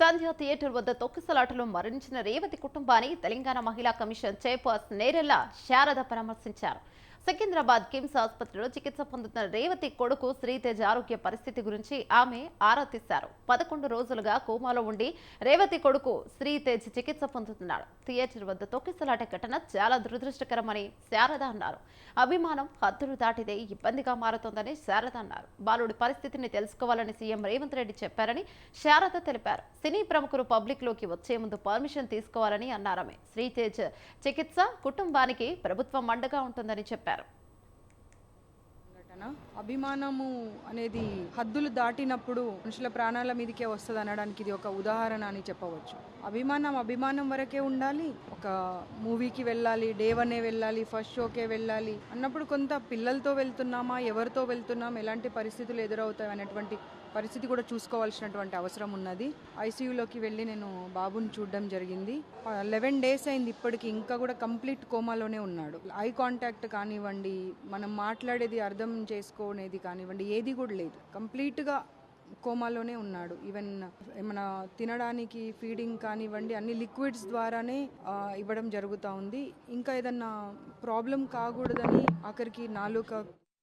సంధ్య theatre వద్ద తొక్కిసలాటలో మరణించిన రేవతి కుటుంబాన్ని తెలంగాణ మహిళా కమిషన్ చైర్పర్సన్ నేరెల్ల శారద పరామర్శించారు. సికింద్రాబాద్ కిమ్స్ ఆసుపత్రిలో చికిత్స పొందుతున్న రేవతి కొడుకు శ్రీతేజ్ ఆరోగ్య పరిస్థితి గురించి ఆమె ఆరా తీశారు. పదకొండు రోజులుగా కోమాలో ఉండి రేవతి కొడుకు శ్రీతేజ్ చికిత్స పొందుతున్నాడు. థియేటర్ వద్ద తొక్కిసలాట ఘటన చాలా దురదృష్టకరమని శారద అన్నారు. అభిమానం హద్దులు దాటితే ఇబ్బందిగా మారుతోందని శారద అన్నారు. బాలుడి పరిస్థితిని తెలుసుకోవాలని సీఎం రేవంత్ రెడ్డి చెప్పారని శారద తెలిపారు. సినీ ప్రముఖులు పబ్లిక్లోకి వచ్చే ముందు పర్మిషన్ తీసుకోవాలని అన్నారామె. శ్రీతేజ్ చికిత్స కుటుంబానికి ప్రభుత్వం అండగా ఉంటుందని చెప్పారు. అభిమానము అనేది హద్దులు దాటినప్పుడు మనుషుల ప్రాణాల మీదకే వస్తుంది అనడానికి ఇది ఒక ఉదాహరణ అని చెప్పవచ్చు. అభిమానం అభిమానం వరకే ఉండాలి ఒక మూవీకి వెళ్ళాలి డే వనే వెళ్ళాలి ఫస్ట్ షోకే వెళ్ళాలి అన్నప్పుడు కొంత పిల్లలతో వెళ్తున్నామా ఎవరితో వెళ్తున్నాం ఎలాంటి పరిస్థితులు ఎదురవుతాయి అనేటువంటి పరిస్థితి కూడా చూసుకోవాల్సినటువంటి అవసరం ఉన్నది. ఐసీయూలోకి వెళ్ళి నేను బాబుని చూడడం జరిగింది. లెవెన్ డేస్ అయింది ఇప్పటికి ఇంకా కూడా కంప్లీట్ కోమాలోనే ఉన్నాడు. ఐ కాంటాక్ట్ కానివ్వండి మనం మాట్లాడేది అర్థం చేసుకునేది కానివ్వండి ఏది కూడా లేదు. కంప్లీట్గా కోమాలోనే ఉన్నాడు. ఈవెన్ ఏమైనా తినడానికి ఫీడింగ్ కానివ్వండి అన్ని లిక్విడ్స్ ద్వారానే ఇవ్వడం జరుగుతూ ఉంది. ఇంకా ఏదన్నా ప్రాబ్లం కాకూడదని ఆఖరికి నాలుక